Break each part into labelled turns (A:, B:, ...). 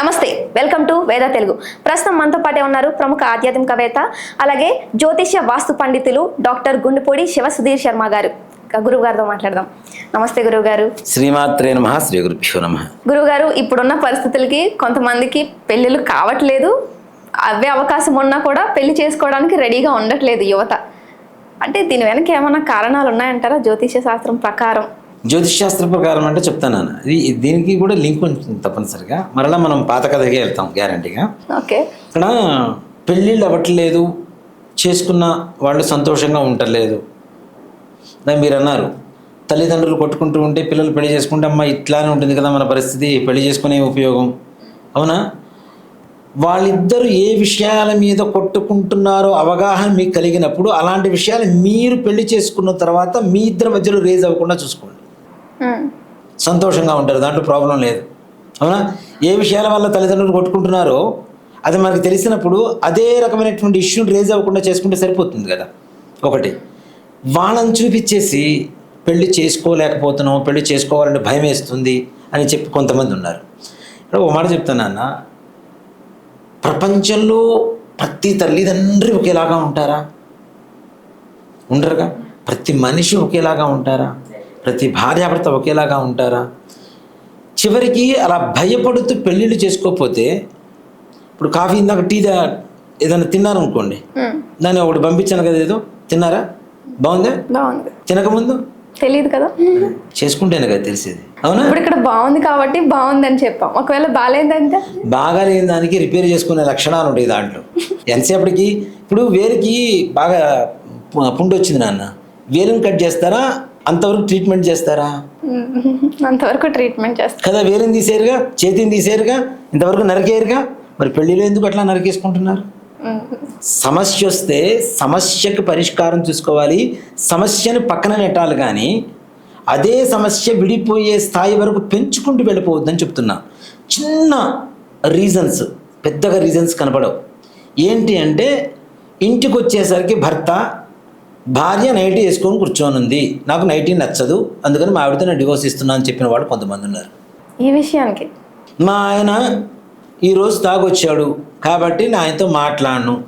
A: నమస్తే welcome to వేద తెలుగు. ప్రస్తుతం మనతో పాటే ఉన్నారు ప్రముఖ ఆధ్యాత్మికవేత్త అలాగే జ్యోతిష్య వాస్తు పండితులు డాక్టర్ గుండుపూడి శివ సుధీర్ శర్మ గారు. గురువు గారితో మాట్లాడదాం. నమస్తే గురువు గారు.
B: శ్రీమాత్రే నమ శ్రీ గురుభ్యో నమ.
A: గురువు గారు ఇప్పుడున్న పరిస్థితులకి కొంతమందికి పెళ్ళిళ్ళు కావట్లేదు. అవే అవకాశం ఉన్నా కూడా పెళ్ళి చేసుకోవడానికి రెడీగా ఉండట్లేదు యువత. అంటే దీని వెనక ఏమైనా కారణాలు ఉన్నాయంటారా? జ్యోతిష్య శాస్త్రం ప్రకారం.
B: జ్యోతిష్ శాస్త్ర ప్రకారం అంటే చెప్తాను నాన్న. ఇది దీనికి కూడా లింక్ ఉంటుంది తప్పనిసరిగా. మరలా మనం పాత కథకే వెళ్తాం గ్యారంటీగా.
A: ఓకే.
B: ఇక్కడ పెళ్ళిళ్ళు అవ్వట్లేదు చేసుకున్న వాళ్ళు సంతోషంగా ఉండలేదు దాన్ని మీరు అన్నారు. తల్లిదండ్రులు కొట్టుకుంటూ ఉంటే పిల్లలు పెళ్ళి చేసుకుంటే అమ్మ ఇట్లానే ఉంటుంది కదా మన పరిస్థితి పెళ్ళి చేసుకునే ఉపయోగం. అవునా? వాళ్ళిద్దరూ ఏ విషయాల మీద కొట్టుకుంటున్నారో అవగాహన మీకు కలిగినప్పుడు అలాంటి విషయాలు మీరు పెళ్ళి చేసుకున్న తర్వాత మీ ఇద్దరి మధ్యలో రేజ్ అవ్వకుండా చూసుకోండి. సంతోషంగా ఉంటారు దాంట్లో ప్రాబ్లం లేదు. అవునా? ఏ విషయాల వల్ల తల్లిదండ్రులు కొట్టుకుంటున్నారో అది మనకు తెలిసినప్పుడు అదే రకమైనటువంటి ఇష్యూని రేజ్ అవ్వకుండా చేసుకుంటే సరిపోతుంది కదా. ఒకటి వాళ్ళని చూపించేసి పెళ్ళి చేసుకోలేకపోతున్నాం పెళ్ళి చేసుకోవాలంటే భయం వేస్తుంది అని చెప్పి కొంతమంది ఉన్నారు. ఇక్కడ ఒక మాట చెప్తాను అన్న ప్రపంచంలో ప్రతి తల్లిదండ్రి ఒకేలాగా ఉంటారా? ఉండరుగా? ప్రతి మనిషి ఒకేలాగా ఉంటారా? ప్రతి భార్యాభర్త ఒకేలాగా ఉంటారా? చివరికి అలా భయపడుతూ పెళ్ళిళ్ళు చేసుకోకపోతే ఇప్పుడు కాఫీ ఇందాక టీ దా- ఏదైనా తిన్నారనుకోండి దాన్ని ఒకటి పంపించాను కదా ఏదో తిన్నారా? బాగుందా?
A: బాగుంది.
B: తినకముందు
A: తెలియదు కదా.
B: చేసుకుంటేనే కదా తెలిసేది. అవునా?
A: ఇప్పుడు ఇక్కడ బాగుంది కాబట్టి బాగుంది అని చెప్పాం. ఒకవేళ బాగాలేదంటే?
B: బాగా లేని దానికి రిపేర్ చేసుకునే లక్షణాలు ఉంటాయి దాంట్లో. ఎంతసేపటికి? ఇప్పుడు వేలికి బాగా పుండు వచ్చింది నాన్న. వేలుని కట్ చేస్తారా? అంతవరకు ట్రీట్మెంట్ చేస్తారా?
A: అంతవరకు ట్రీట్మెంట్ చేస్తాం.
B: కదా వేలుని తీసేరుగా? చేతిని తీసేరుగా? ఇంతవరకు నరికేరుగా? మరి పెళ్ళిలో ఎందుకు అట్లా నరికేసుకుంటున్నారు? సమస్య వస్తే సమస్యకి పరిష్కారం చూసుకోవాలి. సమస్యను పక్కన నెట్టాలి కానీ అదే సమస్య విడిపోయే స్థాయి వరకు పెంచుకుంటూ వెళ్ళిపోవద్దని చెప్తున్నా. చిన్న రీజన్స్ పెద్దగా రీజన్స్ కనపడవు. ఏంటి అంటే ఇంటికి వచ్చేసరికి భర్త భార్య నైటీ వేసుకొని కూర్చొని ఉంది. నాకు నైటీ నచ్చదు. అందుకని మా ఆవిడతో నేను డివోర్స్ ఇస్తున్నా అని చెప్పిన వాళ్ళు కొంతమంది ఉన్నారు.
A: ఈ విషయానికి?
B: మా ఆయన ఈరోజు తాగొచ్చాడు. కాబట్టి నా ఆయనతో మాట్లాడను.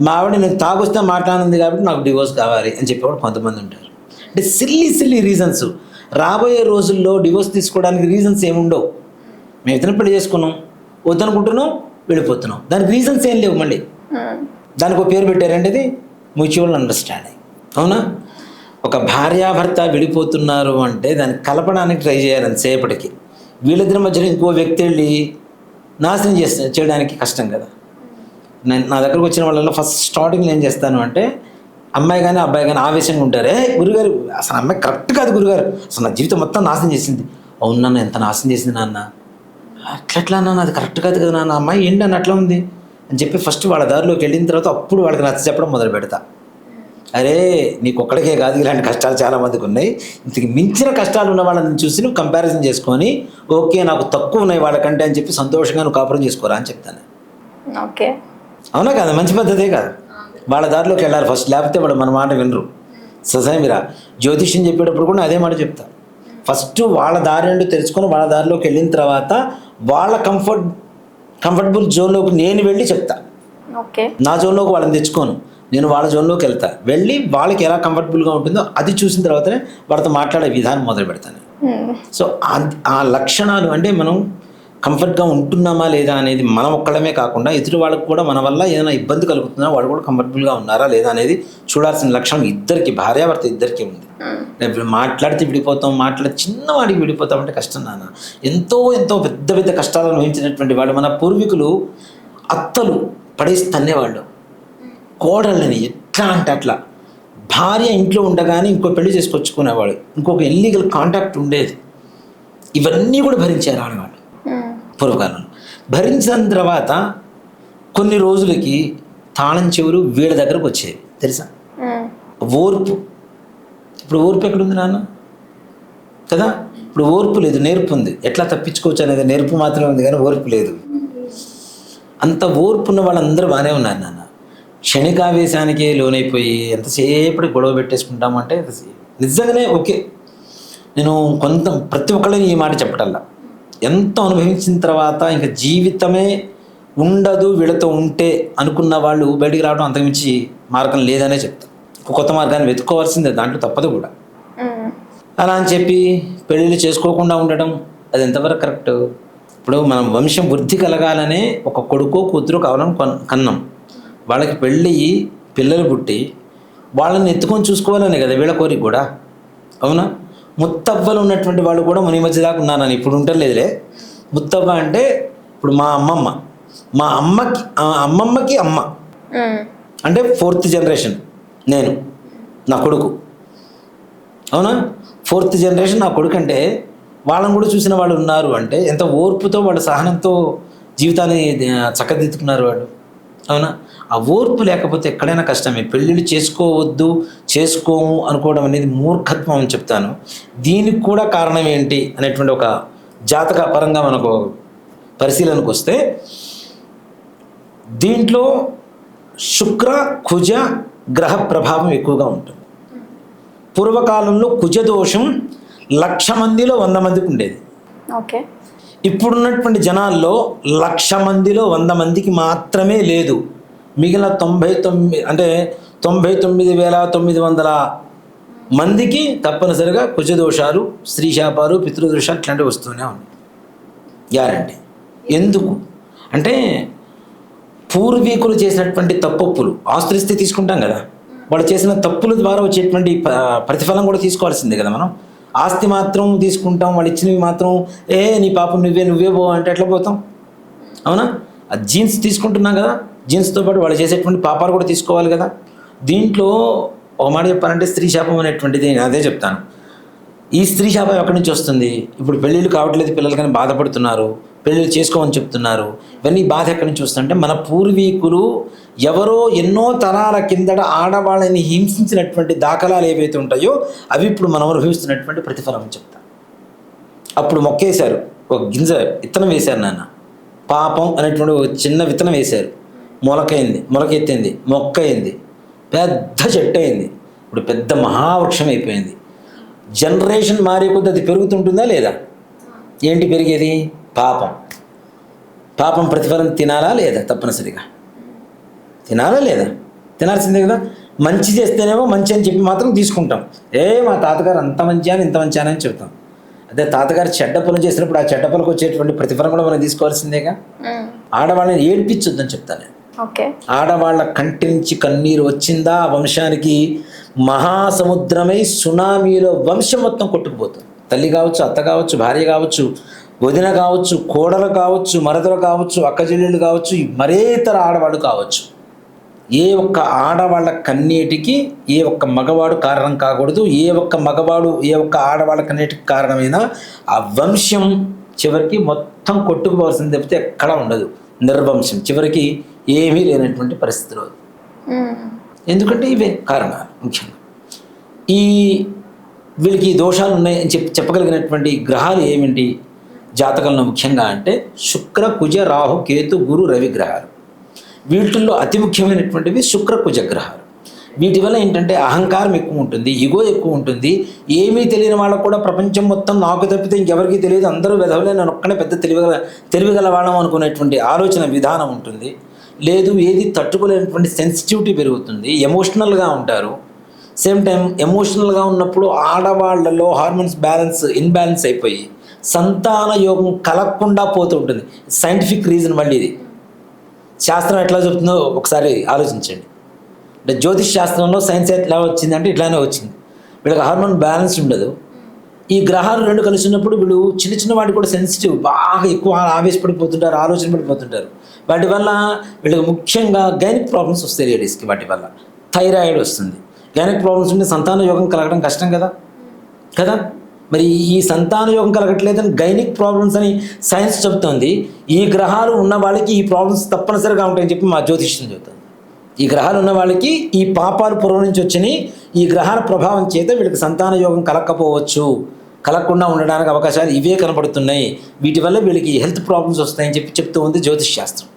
B: మా ఆవిడ నేను తాగొస్తే మాట్లాడింది కాబట్టి నాకు డివోర్స్ కావాలి అని చెప్పేవాడు కొంతమంది ఉంటారు. అంటే సిల్లీ సిల్లీ రీజన్స్ రాబోయే రోజుల్లో డివోర్స్ తీసుకోవడానికి రీజన్స్ ఏముండవు. మేము ఇతను పెళ్ళి చేసుకున్నాం. వద్దనుకుంటున్నాం వెళ్ళిపోతున్నాం. దానికి రీజన్స్ ఏం లేవు మళ్ళీ. దానికి ఒక పేరు పెట్టారంటే ఇది మ్యూచువల్ అండర్స్టాండింగ్ అవునా? ఒక భార్యాభర్త విడిపోతున్నారు అంటే దాన్ని కలపడానికి ట్రై చేయాలి సేపటికి వీళ్ళిద్దరి మధ్యలో ఇంకో వ్యక్తి వెళ్ళి నాశనం చేస్తా చేయడానికి కష్టం కదా. నేను నా దగ్గరకు వచ్చిన వాళ్ళలో ఫస్ట్ స్టార్టింగ్లో ఏం చేస్తాను అంటే అమ్మాయి కానీ అబ్బాయి కానీ ఆవేశంగా ఉంటారే. గురుగారు అసలు అమ్మాయి కరెక్ట్ కాదు గురుగారు. అసలు నా జీవితం మొత్తం నాశనం చేసింది. అవును నాన్న ఎంత నాశనం చేసింది నాన్న. అట్లట్లా నాన్న అది కరెక్ట్ కాదు కదా నాన్న. అమ్మాయి ఏంటి అని అట్లా ఉంది? అని చెప్పి ఫస్ట్ వాళ్ళ దారిలోకి వెళ్ళిన తర్వాత అప్పుడు వాళ్ళకి నచ్చ చెప్పడం మొదలు పెడతా అరే నీకు ఒక్కడికే కాదు ఇలాంటి కష్టాలు చాలా మందికి ఉన్నాయి. ఇంతకు మించిన కష్టాలు ఉన్న వాళ్ళని చూసి నువ్వు కంపారిజన్ చేసుకొని ఓకే నాకు తక్కువ ఉన్నాయి వాళ్ళకంటే అని చెప్పి సంతోషంగా నువ్వు కాపురం చేసుకోరా అని చెప్తాను.
A: ఓకే.
B: అవునా కదా? మంచి పద్ధతే కాదు. వాళ్ళ దారిలోకి వెళ్ళాలి ఫస్ట్. లేకపోతే వాళ్ళు మన మాట వినరు. ససేమిరా జ్యోతిష్యం చెప్పేటప్పుడు కూడా అదే మాట చెప్తా. ఫస్ట్ వాళ్ళ దారి నుండి తెలుసుకొని వాళ్ళ దారిలోకి వెళ్ళిన తర్వాత వాళ్ళ కంఫర్ట్ కంఫర్టబుల్ జోన్లోకి నేను వెళ్ళి చెప్తా.
A: ఓకే.
B: నా జోన్లోకి వాళ్ళని తెచ్చుకోను. నేను వాళ్ళ జోన్లోకి వెళ్తా. వెళ్ళి వాళ్ళకి ఎలా కంఫర్టబుల్గా ఉంటుందో అది చూసిన తర్వాతనే వాళ్ళతో మాట్లాడే విధానం మొదలు పెడతాను. సో ఆ- ఆ లక్షణాలు అంటే మనం కంఫర్ట్గా ఉంటున్నామా లేదా అనేది మనం ఒక్కడమే కాకుండా ఎదుటి వాళ్ళకి కూడా మన వల్ల ఏదైనా ఇబ్బంది కలుగుతుందా వాళ్ళు కూడా కంఫర్టబుల్గా ఉన్నారా లేదా అనేది చూడాల్సిన లక్షణం ఇద్దరికి భార్యాభర్త ఇద్దరికి ఉంది.
A: ఉమ్,
B: ఇప్పుడు మాట్లాడితే విడిపోతాం మాట్లాడి చిన్నవాడికి విడిపోతాం అంటే కష్టం నాన్న. ఎంతో ఎంతో పెద్ద పెద్ద కష్టాలు అనుభవించినటువంటి వాళ్ళు మన పూర్వీకులు అత్తలు పడేసి తన్నేవాళ్ళు. కోడళ్ళని ఎట్లా అంటే అట్లా. భార్య ఇంట్లో ఉండగానే ఇంకో పెళ్ళి చేసుకొచ్చుకునేవాడు. ఇంకొక ఇల్లీగల్ కాంటాక్ట్ ఉండేది. ఇవన్నీ కూడా భరించారు ఆడవాళ్ళు.
A: ఉమ్,
B: పూర్వకాలంలో. భరించిన తర్వాత కొన్ని రోజులకి తాళం చెవులు వీళ్ళ దగ్గరకు వచ్చేవి తెలుసా?
A: ఉమ్,
B: ఓర్పు. ఇప్పుడు ఓర్పు ఎక్కడుంది నాన్న? కదా? ఇప్పుడు ఓర్పు లేదు నేర్పు ఉంది. ఎట్లా తప్పించుకోవచ్చు అనేది నేర్పు మాత్రమే ఉంది కానీ ఓర్పు లేదు. అంత ఓర్పు ఉన్న వాళ్ళందరూ బాగానే ఉన్నారు నాన్న. క్షణికావేశానికి లోనైపోయి ఎంతసేపటి గొడవ పెట్టేసుకుంటామంటే నిజంగానే ఓకే. నేను కొంత ప్రతి ఒక్కళ్ళని ఈ మాట చెప్పటల్లా. ఎంత అనుభవించిన తర్వాత ఇంకా జీవితమే ఉండదు వీళ్ళతో ఉంటే అనుకున్న వాళ్ళు బయటికి రావడం అంతకుమించి మార్గం లేదనే చెప్తారు ఒక కొత్త మార్గాన్ని వెతుక్కోవాల్సిందే దాంట్లో తప్పదు కూడా. అలా అని చెప్పి పెళ్ళిళ్ళు చేసుకోకుండా ఉండడం అది ఎంతవరకు కరెక్ట్? ఇప్పుడు మనం వంశం వృద్ధి కలగాలనే ఒక కొడుకో కూతురు కావాలని కొన్- కన్నాం. వాళ్ళకి పెళ్ళి పిల్లలు పుట్టి వాళ్ళని ఎత్తుకొని చూసుకోవాలనే కదా వీళ్ళ కోరిక కూడా. అవునా? ముత్తవ్వలు ఉన్నటువంటి వాళ్ళు కూడా మన ఈ మధ్య దాకా ఉన్నానని ఇప్పుడు ఉంటలేదులే ముత్తవ్వ అంటే ఇప్పుడు మా అమ్మమ్మ. మా అమ్మకి అమ్మమ్మకి అమ్మ. అంటే ఫోర్త్ జనరేషన్ నేను నా కొడుకు. అవునా? ఫోర్త్ జనరేషన్ నా కొడుకు అంటే వాళ్ళని కూడా చూసిన వాళ్ళు ఉన్నారు అంటే ఎంత ఓర్పుతో వాళ్ళ సహనంతో జీవితాన్ని చక్కదిద్దుకున్నారు వాళ్ళు. అవునా? ఆ ఓర్పు లేకపోతే ఎక్కడైనా కష్టమే. పెళ్ళిళ్ళు చేసుకోవద్దు చేసుకోము అనుకోవడం అనేది మూర్ఖత్వం అని చెప్తాను. దీనికి కూడా కారణం ఏంటి అనేటువంటి ఒక జాతక పరంగా మనకు పరిశీలనకు వస్తే దీంట్లో శుక్ర కుజ గ్రహ ప్రభావం ఎక్కువగా ఉంటుంది. పూర్వకాలంలో కుజ దోషం లక్ష మందిలో వంద మందికి ఉండేది.
A: ఓకే.
B: ఇప్పుడున్నటువంటి జనాల్లో లక్ష మందిలో వంద మందికి మాత్రమే లేదు. మిగిలిన తొంభై తొమ్మిది అంటే తొంభై తొమ్మిది వేల తొమ్మిది వందల మందికి తప్పనిసరిగా కుజదోషాలు స్త్రీశాపాలు పితృదోషాలు ఇట్లాంటివి వస్తూనే ఉన్నాయి. గ్యారంటీ. ఎందుకు? అంటే పూర్వీకులు చేసినటువంటి తప్పొప్పులు. ఆస్తులిస్తే తీసుకుంటాం కదా. వాళ్ళు చేసిన తప్పుల ద్వారా వచ్చేటువంటి ప్రతిఫలం కూడా తీసుకోవాల్సిందే కదా మనం. ఆస్తి మాత్రం తీసుకుంటాం వాళ్ళు ఇచ్చినవి మాత్రం ఏ నీ పాపం నువ్వే నువ్వే పో అంటే ఎట్లా పోతాం? అవునా? ఆ జీన్స్ తీసుకుంటున్నాం కదా జీన్స్తో పాటు వాళ్ళు చేసేటువంటి పాపాలు కూడా తీసుకోవాలి కదా. దీంట్లో ఒక మాట చెప్పాలంటే స్త్రీ శాపం అనేటువంటిది నేను అదే చెప్తాను. ఈ స్త్రీ శాపం ఎక్కడి నుంచి వస్తుంది? ఇప్పుడు పెళ్ళిళ్ళు కావట్లేదు పిల్లలు కానీ బాధపడుతున్నారు. పెళ్ళిళ్ళు చేసుకోమని చెప్తున్నారు. ఇవన్నీ బాధ ఎక్కడి నుంచి వస్తుందంటే మన పూర్వీకులు ఎవరో ఎన్నో తరాల కిందట ఆడవాళ్ళని హింసించినటువంటి దాఖలాలు ఏవైతే ఉంటాయో అవి ఇప్పుడు మనం అనుభవిస్తున్నటువంటి ప్రతిఫలం అని చెప్తాను అప్పుడు మొక్కేశారు. ఒక గింజ విత్తనం వేశారు నాన్న. పాపం అనేటువంటి ఒక చిన్న విత్తనం వేశారు. మొలకైంది మొలకెత్తింది మొక్క అయింది పెద్ద చెట్టు అయింది ఇప్పుడు పెద్ద మహావృక్షం అయిపోయింది. జనరేషన్ మారే కొద్ది అది పెరుగుతుంటుందా లేదా? ఏంటి పెరిగేది? పాపం. పాపం ప్రతిఫలం తినాలా లేదా తప్పనిసరిగా? తినాలా లేదా? తినాల్సిందే కదా. మంచి చేస్తేనేమో మంచి అని చెప్పి మాత్రం తీసుకుంటాం. ఏ మా తాతగారు అంత మంచి అని ఇంత మంచి అని చెప్తాం అదే తాతగారు చెడ్డ పనులు చేసినప్పుడు ఆ చెడ్డ పనులకు వచ్చేటువంటి ప్రతిఫలం కూడా మనం తీసుకోవాల్సిందేగా? ఆడవాళ్ళని ఏడ్పించొద్దని చెప్తాను ఆడవాళ్ళ కంటి నుంచి కన్నీరు వచ్చిందా? ఆ వంశానికి మహాసముద్రమై సునామీలో వంశం మొత్తం కొట్టుకుపోతుంది. తల్లి కావచ్చు అత్త కావచ్చు భార్య కావచ్చు వదిన కావచ్చు కోడలు కావచ్చు మరదలు కావచ్చు అక్కచెల్లెళ్ళు కావచ్చు మరే ఇతర ఆడవాళ్ళు కావచ్చు. ఏ ఒక్క ఆడవాళ్ళ కన్నీటికి ఏ ఒక్క మగవాడు కారణం కాకూడదు. ఏ ఒక్క మగవాడు ఏ ఒక్క ఆడవాళ్ళ కన్నీటికి కారణమైనా ఆ వంశం చివరికి మొత్తం కొట్టుకుపోవాల్సింది తప్పితే ఎక్కడా ఉండదు. నిర్వంశం చివరికి ఏమీ లేనటువంటి పరిస్థితిలో ఎందుకంటే ఇవే కారణాలు ముఖ్యంగా. ఈ వీళ్ళకి దోషాలు ఉన్నాయి అని చెప్పి చెప్పగలిగినటువంటి గ్రహాలు ఏమిటి? జాతకంలో ముఖ్యంగా అంటే శుక్ర కుజ రాహు కేతు గురు రవి గ్రహాలు. వీటిల్లో అతి ముఖ్యమైనటువంటివి శుక్ర కుజ గ్రహాలు. వీటి వల్ల ఏంటంటే అహంకారం ఎక్కువ ఉంటుంది ఇగో ఎక్కువ ఉంటుంది. ఏమీ తెలియని వాళ్ళకు కూడా ప్రపంచం మొత్తం నాకు తప్పితే ఇంకెవరికి తెలియదు. అందరూ వెధవలే నేను ఒక్కనే పెద్ద తెలివిగల తెలివిగల వాళ్ళం అనుకునేటువంటి ఆలోచన విధానం ఉంటుంది. లేదు ఏది తట్టుకోలేనటువంటి సెన్సిటివిటీ పెరుగుతుంది ఎమోషనల్గా ఉంటారు. సేమ్ టైం ఎమోషనల్గా ఉన్నప్పుడు ఆడవాళ్ళలో హార్మోన్స్ బ్యాలెన్స్ ఇన్బ్యాలెన్స్ అయిపోయి సంతాన యోగం కలగకుండా పోతూ ఉంటుంది. సైంటిఫిక్ రీజన్ మళ్ళీ ఇది. శాస్త్రం ఎట్లా చెప్తుందో ఒకసారి ఆలోచించండి. అంటే జ్యోతిష్ శాస్త్రంలో సైన్స్ ఎట్లా వచ్చిందంటే ఇట్లానే వచ్చింది. వీళ్ళకి హార్మోన్ బ్యాలెన్స్ ఉండదు. ఈ గ్రహాలు రెండు కలిసి ఉన్నప్పుడు వీళ్ళు చిన్న చిన్న వాటి కూడా సెన్సిటివ్ బాగా ఎక్కువ ఆవేశపడిపోతుంటారు ఆలోచన పడిపోతుంటారు వాటి వల్ల వీళ్ళకి ముఖ్యంగా గైనిక్ ప్రాబ్లమ్స్ వస్తాయి లేడీస్కి వాటి వల్ల. థైరాయిడ్ వస్తుంది. గైనిక్ ప్రాబ్లమ్స్ ఉంటే సంతాన యోగం కలగడం కష్టం కదా? కదా? మరి ఈ సంతాన యోగం కలగట్లేదని గైనిక్ ప్రాబ్లమ్స్ అని సైన్స్ చెప్తోంది ఈ గ్రహాలు ఉన్న వాళ్ళకి ఈ ప్రాబ్లమ్స్ తప్పనిసరిగా ఉంటాయని చెప్పి మా జ్యోతిష్యం చెబుతుంది. ఈ గ్రహాలు ఉన్న వాళ్ళకి ఈ పాపాలు పూర్వం నుంచి వచ్చినాయి. ఈ గ్రహాల ప్రభావం చేత వీళ్ళకి సంతాన యోగం కలగకపోవచ్చు కలగకుండా ఉండడానికి అవకాశాలు ఇవే కనపడుతున్నాయి వీటి వల్ల వీళ్ళకి హెల్త్ ప్రాబ్లమ్స్ వస్తాయని చెప్పి చెప్తూ ఉంది జ్యోతిష్ శాస్త్రం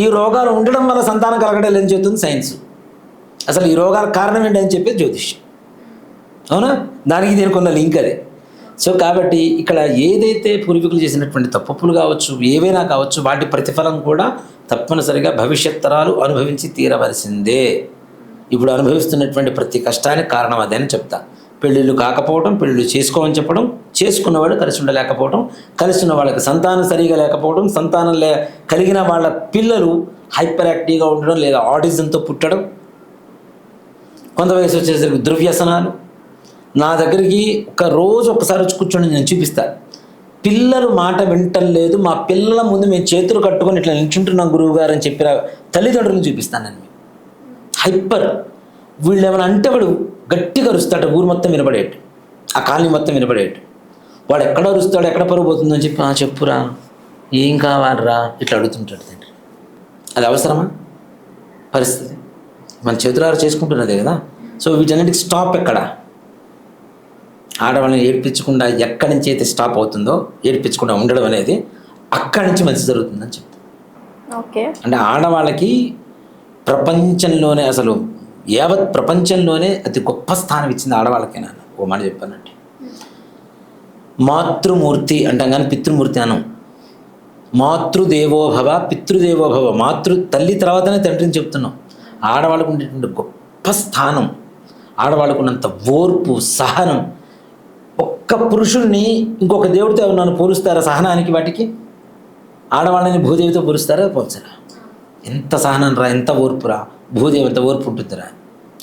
B: ఈ రోగాలు ఉండడం వల్ల సంతానం కలగడం లేదని చెప్తుంది సైన్స్. అసలు ఈ రోగాల కారణం ఏంటని చెప్పి జ్యోతిష్యం. అవునా? దానికి దీనికి ఉన్న లింక్ అది. సో కాబట్టి ఇక్కడ ఏదైతే పూర్వీకులు చేసినటువంటి తప్పులు కావచ్చు ఏవైనా కావచ్చు వాటి ప్రతిఫలం కూడా తప్పనిసరిగా భవిష్యత్ తరాలు అనుభవించి తీరవలసిందే. ఇప్పుడు అనుభవిస్తున్నటువంటి ప్రతి కష్టానికి కారణం అదే అని చెప్తా. పెళ్ళిళ్ళు కాకపోవడం పెళ్ళిళ్ళు చేసుకోమని చెప్పడం చేసుకున్నవాడు కలిసి ఉండలేకపోవడం కలిసి ఉన్న వాళ్ళకి సంతానం సరిగా లేకపోవడం సంతానం లే కలిగిన వాళ్ళ పిల్లలు హైపర్ యాక్టివ్గా ఉండడం లేదా ఆటిజంతో పుట్టడం కొంత వయసు వచ్చేసరికి దుర్వ్యసనాలు నా దగ్గరికి ఒక రోజు ఒకసారి వచ్చి కూర్చొని నేను చూపిస్తా. పిల్లలు మాట వింటం లేదు. మా పిల్లల ముందు మేము చేతులు కట్టుకొని ఇట్లా నిల్చుంటున్నాం గురువు గారు అని చెప్పిన తల్లిదండ్రులను చూపిస్తాను నేను. హైపర్. వీళ్ళు ఏమైనా అంటే వాడు గట్టిగా అరుస్తాడు ఊరు మొత్తం వినపడేట్టు ఆ కాలనీ మొత్తం వినపడేట్టు వాడు ఎక్కడ అరుస్తాడు ఎక్కడ పరుగు పోతుందని చెప్పి "ఆ, చెప్పురా ఏం కావాలరా? ఇట్లా అడుగుతుంటాడు తండ్రి. అది అవసరమా? పరిస్థితి. మన చేతులారా చేసుకుంటున్నదే కదా. సో వీటన్నిటికి స్టాప్ ఎక్కడ? ఆడవాళ్ళని ఏడిపించకుండా ఎక్కడి నుంచి అయితే స్టాప్ అవుతుందో ఏడిపించకుండా ఉండడం అనేది అక్కడి నుంచి మంచి జరుగుతుందని చెప్తాను
A: ఓకే.
B: అంటే ఆడవాళ్ళకి ప్రపంచంలోనే అసలు యావత్ ప్రపంచంలోనే అతి గొప్ప స్థానం ఇచ్చింది ఆడవాళ్ళకే నాన్న ఓ మాట చెప్పానంటే మాతృమూర్తి అంటాం కానీ పితృమూర్తి అనం. మాతృదేవోభవ పితృదేవోభవ మాతృ తల్లి తర్వాతనే తండ్రిని చెప్తున్నాం. ఆడవాళ్ళకు ఉండేటువంటి గొప్ప స్థానం ఆడవాళ్ళకు ఉన్నంత ఓర్పు సహనం ఒక్క పురుషుణ్ణి ఇంకొక దేవుడితో నన్ను పోలుస్తారా సహనానికి వాటికి? ఆడవాళ్ళని భూదేవితో పోలుస్తారా పోల్చరా? ఎంత సహనం రా ఎంత ఓర్పురా భూదేవి ఎంత ఓర్పు ఉంటుందిరా.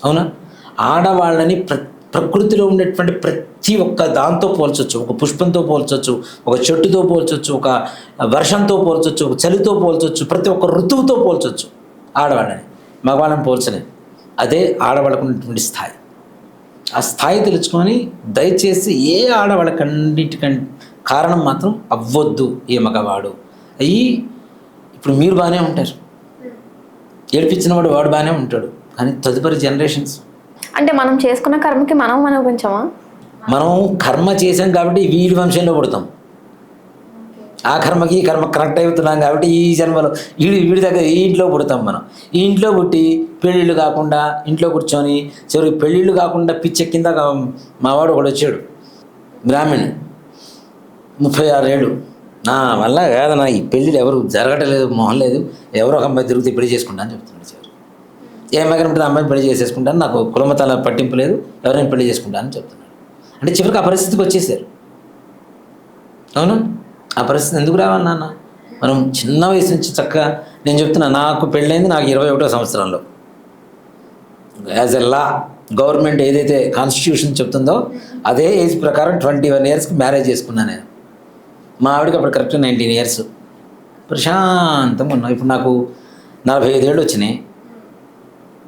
B: అవునా? ఆడవాళ్ళని ప్ర ప్రకృతిలో ఉండేటువంటి ప్రతి ఒక్క దాంతో పోల్చొచ్చు. ఒక పుష్పంతో పోల్చొచ్చు ఒక చెట్టుతో పోల్చొచ్చు ఒక వర్షంతో పోల్చొచ్చు ఒక చలితో పోల్చొచ్చు ప్రతి ఒక్క ఋతువుతో పోల్చొచ్చు ఆడవాళ్ళని. మగవాళ్ళని పోల్చలేదు అదే ఆడవాళ్ళకు ఉన్నటువంటి స్థాయి. ఆ స్థాయి తెలుసుకొని దయచేసి ఏ ఆడవాళ్ళకన్నిటికం కారణం మాత్రం అవ్వొద్దు ఏ మగవాడు. అయ్యి ఇప్పుడు మీరు బాగానే ఉంటారు. ఏడిపించిన వాడు వాడు బాగానే ఉంటాడు. కానీ తదుపరి జనరేషన్స్.
A: అంటే మనం చేసుకున్న కర్మకి మనం మనం కొంచెమా
B: మనం కర్మ చేసాం కాబట్టి వీడి వంశంలో పుడతాం. ఆ కర్మకి ఈ కర్మ కనెక్ట్ అవుతున్నాం కాబట్టి ఈ జన్మలో వీడి వీడి దగ్గర ఈ ఇంట్లో పుడతాం మనం. ఈ ఇంట్లో పుట్టి పెళ్ళిళ్ళు కాకుండా ఇంట్లో కూర్చొని చివరికి పెళ్ళిళ్ళు కాకుండా పిచ్చెక్కిందా మావాడు ఒకడు వచ్చాడు. బ్రాహ్మణ్. ముప్పై ఆరేళ్ళు నా వల్ల కాదన్నా ఈ పెళ్ళిళ్ళు ఎవరు జరగటలేదు మొహం లేదు. ఎవరో ఒక అమ్మాయి తిరిగితే పెళ్ళి చేసుకుంటా అని చెప్తున్నాడు చివరి ఏ అమ్మాయి ఉంటుంది అమ్మాయి పెళ్ళి చేసేసుకుంటాను నాకు కులమతాల పట్టింపు లేదు ఎవరైనా పెళ్ళి చేసుకుంటా అని చెప్తున్నాడు. అంటే చివరికి ఆ పరిస్థితికి వచ్చేసారు. అవును? ఆ పరిస్థితి ఎందుకు రావాలి నాన్న? మనం చిన్న వయసు నుంచి చక్కగా నేను చెప్తున్నా నాకు పెళ్ళైంది నాకు ఇరవై ఒకటో సంవత్సరంలో. యాజ్ ఎ లా గవర్నమెంట్ ఏదైతే కాన్స్టిట్యూషన్ చెప్తుందో అదే ఏజ్ ప్రకారం ట్వంటీ వన్ ఇయర్స్కి మ్యారేజ్ చేసుకున్నాను నేను. మా ఆవిడకి అప్పుడు కరెక్ట్ నైన్టీన్ ఇయర్స్ ప్రశాంతంగా ఉన్నాం. ఇప్పుడు నాకు నలభై ఐదేళ్ళు వచ్చినాయి.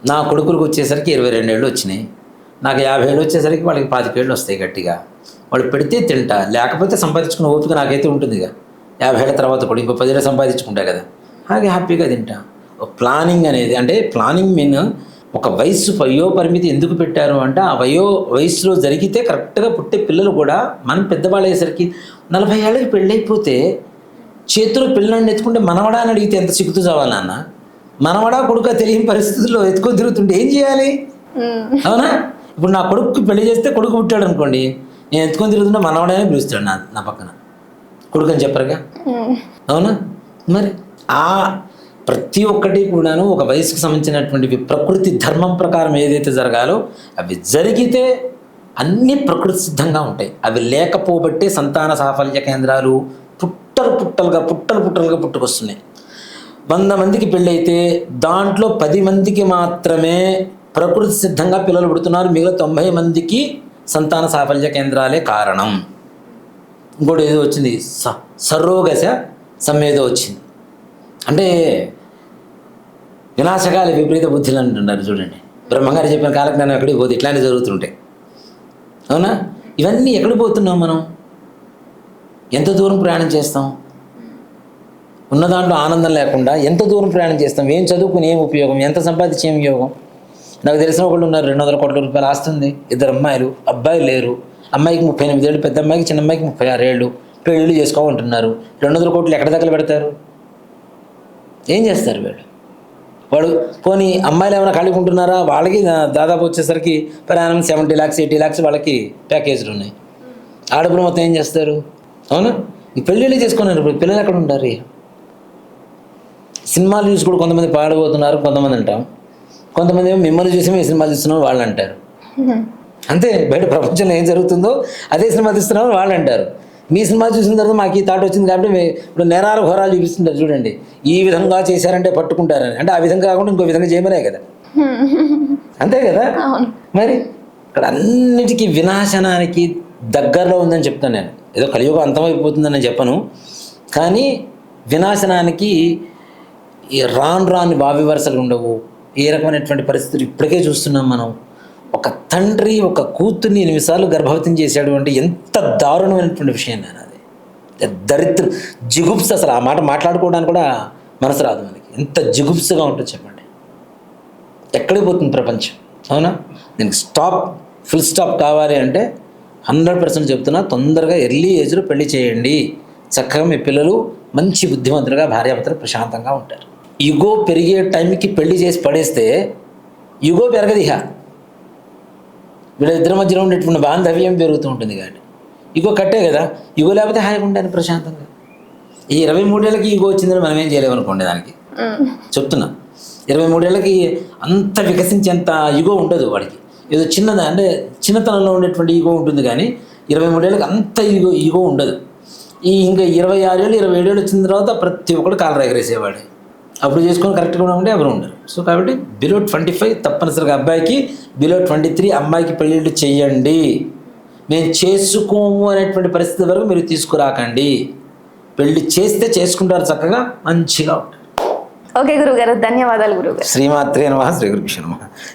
B: నా కొడుకులకు వచ్చేసరికి ఇరవై రెండేళ్ళు వచ్చినాయి. నాకు యాభై ఏళ్ళు వచ్చేసరికి వాళ్ళకి పాతికేళ్ళు వస్తాయి గట్టిగా. వాళ్ళు పెడితే తింటా. లేకపోతే సంపాదించుకున్న ఓపిక నాకైతే ఉంటుందిగా. యాభై ఏళ్ళ తర్వాత కూడా ఇంకో పదేళ్ళు సంపాదించుకుంటా కదా. అలాగే హ్యాపీగా తింటా. ప్లానింగ్ అనేది అంటే ప్లానింగ్ మీన్ ఒక వయస్సు వయో పరిమితి ఎందుకు పెట్టారు అంటే ఆ వయో వయసులో జరిగితే కరెక్ట్గా పుట్టే పిల్లలు కూడా మనం పెద్దవాళ్ళు అయ్యేసరికి నలభై ఏళ్ళకి పెళ్ళైపోతే చేతిలో పిల్లల్ని ఎత్తుకుంటే మనవడా అని అడిగితే ఎంత సిగ్గుతూ చావాలి నాన్న? మనవడా కొడుక తెలియని పరిస్థితుల్లో ఎత్తుకొని తిరుగుతుంటే ఏం చేయాలి? అవునా? ఇప్పుడు నా కొడుకుకి పెళ్ళి చేస్తే కొడుకు పుట్టాడు అనుకోండి నేను ఎత్తుకొని తిరుగుతుంటే మనవడనే పిలుస్తాడు నా నా పక్కన. కొడుకు అని చెప్పరుగా? అవునా? మరి ఆ ప్రతి ఒక్కటి కూడాను ఒక వయసుకు సంబంధించినటువంటి ప్రకృతి ధర్మం ప్రకారం ఏదైతే జరగాలో అవి జరిగితే అన్నీ ప్రకృతి సిద్ధంగా ఉంటాయి. అవి లేకపోబట్టే సంతాన సాఫల్య కేంద్రాలు పుట్టలు పుట్టలుగా పుట్టలు పుట్టలుగా పుట్టుకొస్తున్నాయి. వంద మందికి పెళ్ళైతే దాంట్లో పది మందికి మాత్రమే ప్రకృతి సిద్ధంగా పిల్లలు పుడుతున్నారు. మిగతా తొంభై మందికి సంతాన సాఫల్య కేంద్రాలే కారణం. ఇంకోటి ఏదో వచ్చింది స సర్రోగశ సమ్మేదో వచ్చింది. అంటే వినాశకాల విపరీత బుద్ధులు అంటున్నారు చూడండి. బ్రహ్మగారు చెప్పిన కాలజ్ఞానం ఎక్కడికి పోతే ఇట్లానే జరుగుతుంటాయి. అవునా? ఇవన్నీ ఎక్కడికి పోతున్నాం మనం? ఎంత దూరం ప్రయాణం చేస్తాం? ఉన్న దాంట్లో ఆనందం లేకుండా ఎంత దూరం ప్రయాణం చేస్తాం? ఏం చదువుకుని ఏం ఉపయోగం? ఎంత సంపాదించి ఏం ఉపయోగం? నాకు తెలిసిన ఒకళ్ళు ఉన్నారు రెండు వందల కోట్ల రూపాయలు ఆస్తుంది ఇద్దరు అమ్మాయిలు అబ్బాయిలు లేరు. అమ్మాయికి ముప్పై ఎనిమిది ఏళ్ళు పెద్ద అమ్మాయికి చిన్న అమ్మాయికి ముప్పై ఆరు ఏళ్ళు. పెళ్ళిళ్ళు చేసుకోమంటున్నారు. రెండు వందల కోట్లు ఎక్కడ దగ్గర పెడతారు? ఏం చేస్తారు వీళ్ళు? వాడు పోనీ అమ్మాయిలు ఏమైనా కలిగి ఉంటున్నారా వాళ్ళకి దాదాపు వచ్చేసరికి ప్రయాణం సెవెంటీ ల్యాక్స్ ఎయిటీ ల్యాక్స్ వాళ్ళకి ప్యాకేజీలు ఉన్నాయి. ఆడపిల్ల మొత్తం ఏం చేస్తారు? అవునా? ఈ పెళ్ళిళ్ళు చేసుకున్నారు ఇప్పుడు. పిల్లలు ఎక్కడ ఉంటారు సినిమాలు చూసి కూడా కొంతమంది పాడబోతున్నారు కొంతమంది అంటాం. కొంతమంది ఏమో మిమ్మల్ని చూసి మేము సినిమాలు చూస్తున్నాం వాళ్ళు అంటారు. అంతే బయట ప్రపంచంలో ఏం జరుగుతుందో అదే సినిమా తీస్తున్నామని వాళ్ళు అంటారు. మీ సినిమా చూసిన తర్వాత మాకు ఈ థాట్ వచ్చింది కాబట్టి ఇప్పుడు నేరాలు ఘోరాలు చూపిస్తుంటారు చూడండి. ఈ విధంగా చేశారంటే పట్టుకుంటారని. అంటే ఆ విధంగా కాకుండా ఇంకో విధంగా చేయమనే కదా. అంతే కదా? మరి ఇక్కడ అన్నిటికీ వినాశనానికి దగ్గరలో ఉందని చెప్తాను నేను. ఏదో కలియుగం అంతమైపోతుందని నేను చెప్పను. కానీ వినాశనానికి ఈ రాను రాని వావి వరుసలు ఉండవు. ఏ రకమైనటువంటి పరిస్థితులు ఇప్పటికే చూస్తున్నాం మనం. ఒక తండ్రి ఒక కూతుర్ని ఎనిమిసార్లు గర్భవతం చేశాడు అంటే ఎంత దారుణమైనటువంటి విషయం నేను అది. దరిద్ర జిగుప్స అసలు ఆ మాట మాట్లాడుకోవడానికి కూడా మనసు రాదు మనకి. ఎంత జిగుప్సగా ఉంటుంది చెప్పండి. ఎక్కడికి పోతుంది ప్రపంచం? అవునా? దీనికి స్టాప్ ఫుల్ స్టాప్ కావాలి అంటే హండ్రెడ్ పర్సెంట్ చెప్తున్నా తొందరగా ఎర్లీ ఏజ్లో పెళ్ళి చేయండి. చక్కగా మీ పిల్లలు మంచి బుద్ధిమంతులుగా భార్యాభర్తలు ప్రశాంతంగా ఉంటారు. యుగో పెరిగే టైంకి పెళ్ళి చేసి పడేస్తే యుగో పెరగదు ఇహ. వీళ్ళిద్దరి మధ్యలో ఉండేటువంటి బాంధవ్యం పెరుగుతూ ఉంటుంది కాబట్టి. ఇగో కట్టే కదా. ఇగో లేకపోతే హాయిగా ఉంటాను ప్రశాంతంగా. ఈ ఇరవై మూడేళ్ళకి ఇగో వచ్చిందని మనం ఏం చేయలేమనుకోండి దానికి.
A: ఉమ్.
B: చెప్తున్నా. ఇరవై మూడేళ్ళకి అంత వికసించేంత ఈగో ఉండదు వాడికి. ఏదో చిన్నది అంటే చిన్నతనంలో ఉండేటువంటి ఈగో ఉంటుంది కానీ ఇరవై మూడేళ్ళకి అంత ఈగో ఈగో ఉండదు. ఈ ఇంకా ఇరవై ఆరేళ్ళు ఇరవై ఏడేళ్ళు వచ్చిన తర్వాత ప్రతి ఒక్కడు కాలర్ ఎగరేసేవాడు అప్పుడు చేసుకొని కరెక్ట్గా ఉంటే ఎవరు ఉండరు. సో కాబట్టి బిలో ట్వంటీ ఫైవ్ తప్పనిసరిగా అబ్బాయికి బిలో ట్వంటీ త్రీ అమ్మాయికి పెళ్ళిళ్ళు చెయ్యండి. మేము చేసుకోము అనేటువంటి పరిస్థితి వరకు మీరు తీసుకురాకండి. పెళ్ళి చేస్తే చేసుకుంటారు చక్కగా మంచిగా ఉంటారు.
A: ఓకే గురువు గారు ధన్యవాదాలు గురువు గారు
B: శ్రీమాత్రే నమ శ్రీ నమ.